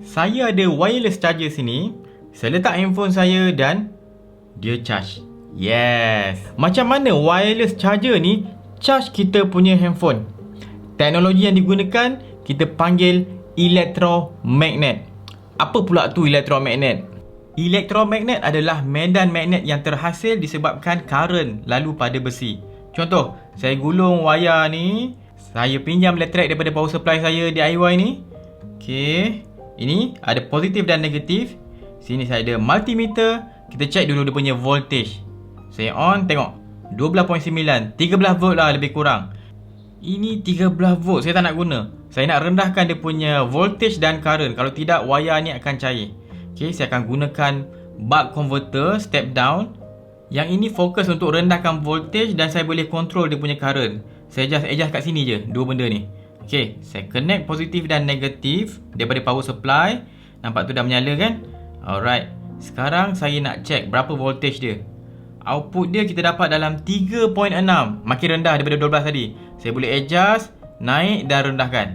Saya ada wireless charger sini. Saya letak handphone saya dan dia charge. Yes. Macam mana wireless charger ni charge kita punya handphone? Teknologi yang digunakan kita panggil elektromagnet. Apa pula tu elektromagnet? Elektromagnet adalah medan magnet yang terhasil disebabkan current lalu pada besi. Contoh, saya gulung wayar ni, saya pinjam elektrik daripada power supply saya DIY ni. Okey, ini ada positif dan negatif. Sini saya ada multimeter, kita check dulu dia punya voltage. Saya on, tengok. 12.9, 13 volt lah lebih kurang. Ini 13 volt, saya tak nak guna. Saya nak rendahkan dia punya voltage dan current. Kalau tidak, wayar ni akan cair. Okay, saya akan gunakan buck converter step down. Yang ini fokus untuk rendahkan voltage dan saya boleh control dia punya current. Saya just adjust kat sini je, dua benda ni. Okay, saya connect positif dan negatif daripada power supply. Nampak tu dah menyala kan? Alright, sekarang saya nak check berapa voltage dia. Output dia kita dapat dalam 3.6. Makin rendah daripada 12 tadi. Saya boleh adjust, naik dan rendahkan.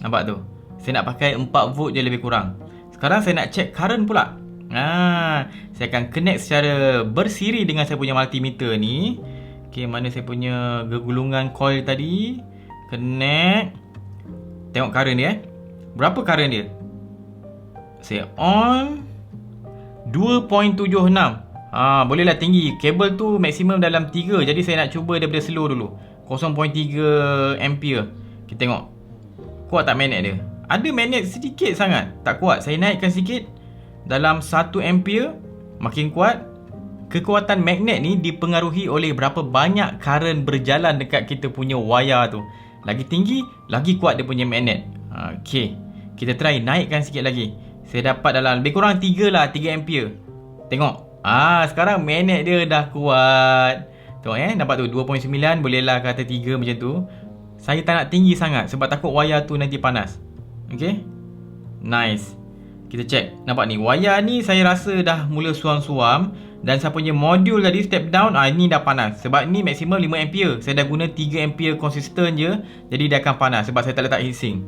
Nampak tu? Saya nak pakai 4 volt je lebih kurang. Sekarang saya nak check current pula. Ha, saya akan connect secara bersiri dengan saya punya multimeter ni. Okey, mana saya punya gulungan coil tadi? Connect. Tengok current dia eh. Berapa current dia? Saya on 2.76. Ha, bolehlah tinggi. Kabel tu maksimum dalam 3. Jadi saya nak cuba daripada slow dulu. 0.3 ampere. Kita tengok. Kuat tak magnet dia? Ada magnet sedikit sangat Tak kuat Saya naikkan sikit Dalam 1 ampere Makin kuat Kekuatan magnet ni dipengaruhi oleh berapa banyak current berjalan dekat kita punya wayar tu Lagi tinggi Lagi kuat dia punya magnet. Okay Kita try naikkan sikit lagi. Saya dapat dalam lebih kurang 3 lah 3 ampere. Tengok. Ah Sekarang magnet dia dah kuat. Tengok eh Nampak tu 2.9 Bolehlah kata 3 macam tu. Saya tak nak tinggi sangat Sebab takut wayar tu nanti panas. Okay Nice Kita check. Nampak ni Wayar ni saya rasa dah mula suam-suam Dan saya punya modul tadi step down ah Ni dah panas. Sebab ni maksimum 5 ampere. Saya dah guna 3 ampere konsisten je Jadi dia akan panas Sebab saya tak letak heatsink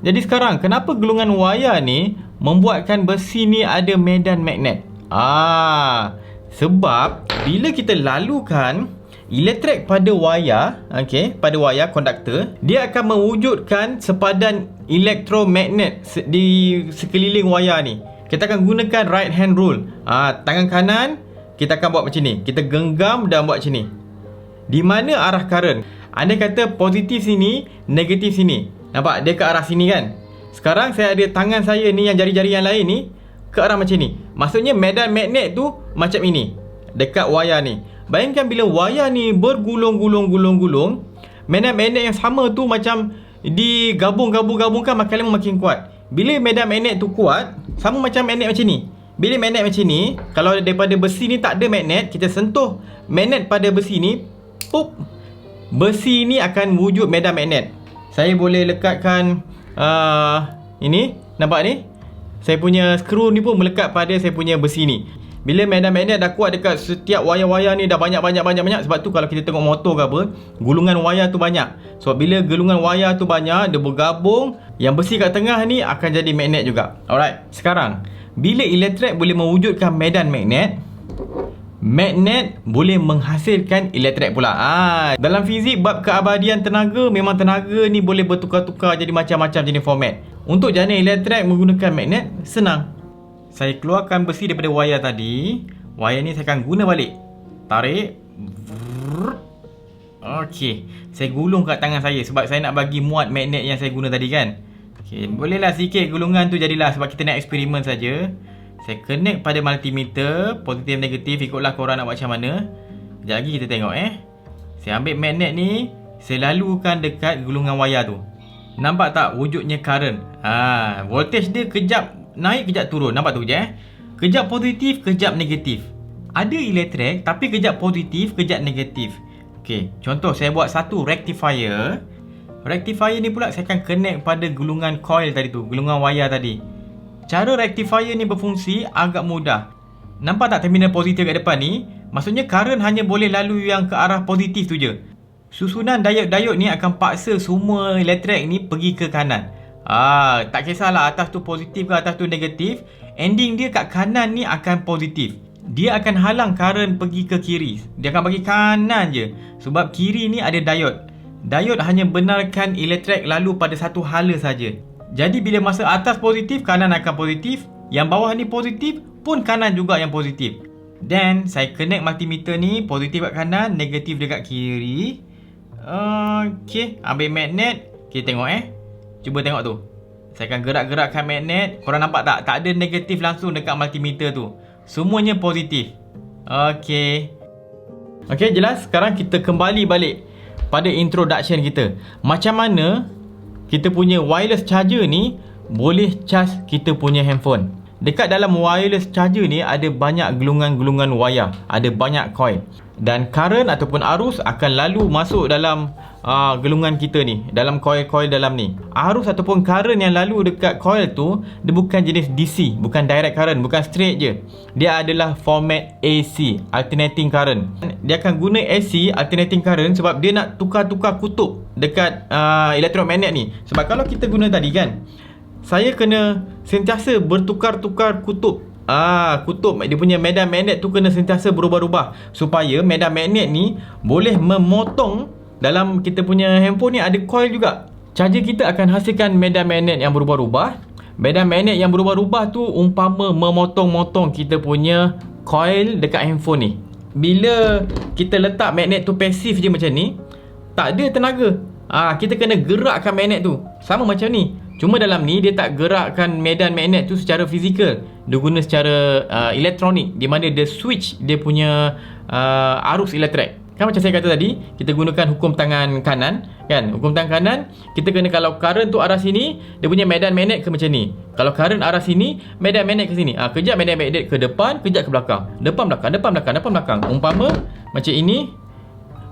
Jadi sekarang Kenapa gulungan wayar ni Membuatkan besi ni ada medan magnet? Ah, Sebab Bila kita lalukan elektrik pada wayar okey pada wayar konduktor dia akan mewujudkan sepadan elektromagnet di sekeliling wayar ni. Kita akan gunakan right hand rule. Ha, tangan kanan kita akan buat macam ni. Kita genggam dan buat macam ni. Di mana arah current? Anda kata positif sini negatif sini. Nampak? Dia ke arah sini kan? Sekarang saya ada tangan saya ni yang jari-jari yang lain ni ke arah macam ni. Maksudnya medan magnet tu macam ini dekat wayar ni Bayangkan bila wayar ni bergulung-gulung-gulung-gulung Medan-medan yang sama tu macam digabung-gabung-gabungkan makin lama makin kuat. Bila medan magnet tu kuat Sama macam magnet macam ni. Bila magnet macam ni Kalau daripada besi ni tak ada magnet Kita sentuh magnet pada besi ni Pup Besi ni akan wujud medan magnet. Saya boleh lekatkan uh, Ini Nampak ni? Saya punya skru ni pun melekat pada saya punya besi ni bila medan magnet dah kuat dekat setiap wayar-wayar ni dah banyak-banyak-banyak-banyak Sebab tu kalau kita tengok motor ke apa Gulungan wayar tu banyak. Sebab bila gulungan wayar tu banyak Dia bergabung Yang besi kat tengah ni akan jadi magnet juga. Alright Sekarang Bila elektrik boleh mewujudkan medan magnet Magnet boleh menghasilkan elektrik pula. Ah, Dalam fizik bab keabadian tenaga Memang tenaga ni boleh bertukar-tukar jadi macam-macam jenis format. Untuk jana elektrik menggunakan magnet Senang saya keluarkan besi daripada wayar tadi. Wayar ni saya akan guna balik. Tarik. Okey. Saya gulung kat tangan saya Sebab saya nak bagi muat magnet yang saya guna tadi kan. Okey Bolehlah sikit gulungan tu jadilah Sebab kita nak eksperimen saja. Saya connect pada multimeter Positif negatif Ikutlah korang nak buat macam mana. Sekejap lagi kita tengok eh. Saya ambil magnet ni Saya lalukan dekat gulungan wayar tu. Nampak tak wujudnya current? Ha, Voltage dia kejap naik kejap turun. Nampak tu je eh kejap positif kejap negatif. Ada elektrik tapi kejap positif kejap negatif. Okey contoh saya buat satu rectifier. Rectifier ni pula saya akan connect pada gulungan coil tadi tu gulungan wayar tadi. Cara rectifier ni berfungsi agak mudah. Nampak tak terminal positif kat depan ni? Maksudnya current hanya boleh lalu yang ke arah positif tu je. Susunan diode-diode ni akan paksa semua elektrik ni pergi ke kanan Ah, tak kisahlah atas tu positif ke atas tu negatif, ending dia kat kanan ni akan positif. Dia akan halang current pergi ke kiri. Dia akan bagi kanan je. Sebab kiri ni ada diode. Diode hanya benarkan elektrik lalu pada satu hala saja. Jadi bila masa atas positif, kanan akan positif. Yang bawah ni positif, pun kanan juga yang positif. Then, saya connect multimeter ni, positif kat kanan, negatif dekat kiri. Okay, ambil magnet. Okay, tengok eh. Cuba tengok tu. Saya akan gerak-gerakkan magnet. Korang nampak tak? Tak ada negatif langsung dekat multimeter tu. Semuanya positif. Okey. Okey, jelas? Sekarang kita kembali balik pada introduction kita. Macam mana kita punya wireless charger ni boleh charge kita punya handphone. Dekat dalam wireless charger ni ada banyak gelungan-gelungan wayar. Ada banyak coil. Dan current ataupun arus akan lalu masuk dalam uh, gelungan kita ni dalam coil-coil dalam ni arus ataupun current yang lalu dekat coil tu dia bukan jenis DC bukan direct current bukan straight je dia adalah format AC alternating current dia akan guna AC alternating current sebab dia nak tukar-tukar kutub dekat uh, elektromagnet ni sebab kalau kita guna tadi kan saya kena sentiasa bertukar-tukar kutub Ah, kutub dia punya medan magnet tu kena sentiasa berubah-ubah supaya medan magnet ni boleh memotong dalam kita punya handphone ni ada coil juga. Charger kita akan hasilkan medan magnet yang berubah-ubah. Medan magnet yang berubah-ubah tu umpama memotong-motong kita punya coil dekat handphone ni. Bila kita letak magnet tu pasif je macam ni, tak ada tenaga. Ah, kita kena gerakkan magnet tu. Sama macam ni. Cuma dalam ni dia tak gerakkan medan magnet tu secara fizikal. Dia guna secara uh, elektronik di mana dia switch dia punya uh, arus elektrik. Kan macam saya kata tadi, kita gunakan hukum tangan kanan, kan? Hukum tangan kanan, kita kena kalau current tu arah sini, dia punya medan magnet ke macam ni. Kalau current arah sini, medan magnet ke sini. Ah, ha, kejap medan magnet ke depan, kejap ke belakang. Depan belakang, depan belakang, depan belakang. Umpama macam ini,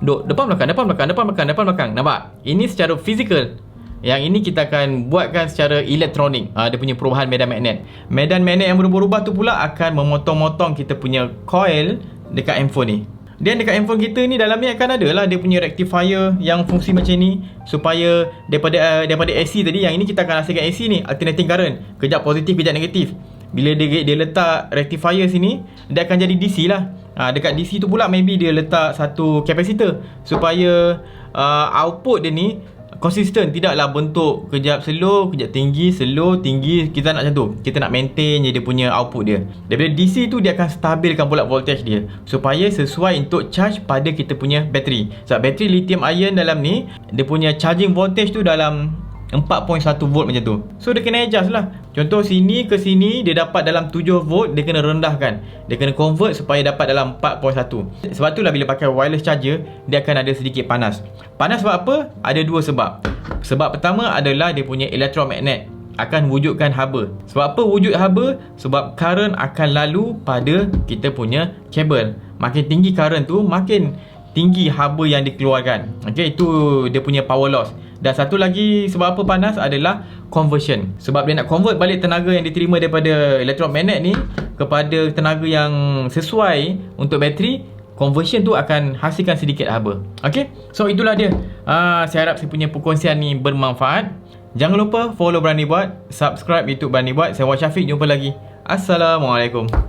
duk depan belakang, depan belakang, depan belakang, depan belakang. Nampak? Ini secara fizikal. Yang ini kita akan buatkan secara elektronik. Ha, dia punya perubahan medan magnet. Medan magnet yang berubah-ubah tu pula akan memotong-motong kita punya coil dekat handphone ni. Dan dekat handphone kita ni dalam ni akan ada lah dia punya rectifier yang fungsi macam ni supaya daripada uh, daripada AC tadi yang ini kita akan hasilkan AC ni alternating current kejap positif kejap negatif bila dia dia letak rectifier sini dia akan jadi DC lah ha, dekat DC tu pula maybe dia letak satu capacitor supaya uh, output dia ni konsisten tidaklah bentuk kejap slow kejap tinggi slow tinggi kita nak macam tu. Kita nak maintain je dia punya output dia. Daripada DC tu dia akan stabilkan pula voltage dia. Supaya sesuai untuk charge pada kita punya bateri. Sebab bateri lithium ion dalam ni dia punya charging voltage tu dalam 4.1 volt macam tu. So dia kena adjust lah. Contoh sini ke sini Dia dapat dalam 7 volt Dia kena rendahkan. Dia kena convert supaya dapat dalam 4.1 Sebab tu lah bila pakai wireless charger Dia akan ada sedikit panas. Panas sebab apa? Ada dua sebab. Sebab pertama adalah dia punya elektromagnet akan wujudkan haba. Sebab apa wujud haba? Sebab current akan lalu pada kita punya kabel. Makin tinggi current tu Makin tinggi haba yang dikeluarkan Okay, itu dia punya power loss dan satu lagi sebab apa panas adalah conversion. Sebab dia nak convert balik tenaga yang diterima daripada elektromagnet ni kepada tenaga yang sesuai untuk bateri, conversion tu akan hasilkan sedikit haba. Okay? So itulah dia. Uh, saya harap saya punya perkongsian ni bermanfaat. Jangan lupa follow Berani Buat, subscribe YouTube Berani Buat. Saya Wah Syafiq, jumpa lagi. Assalamualaikum.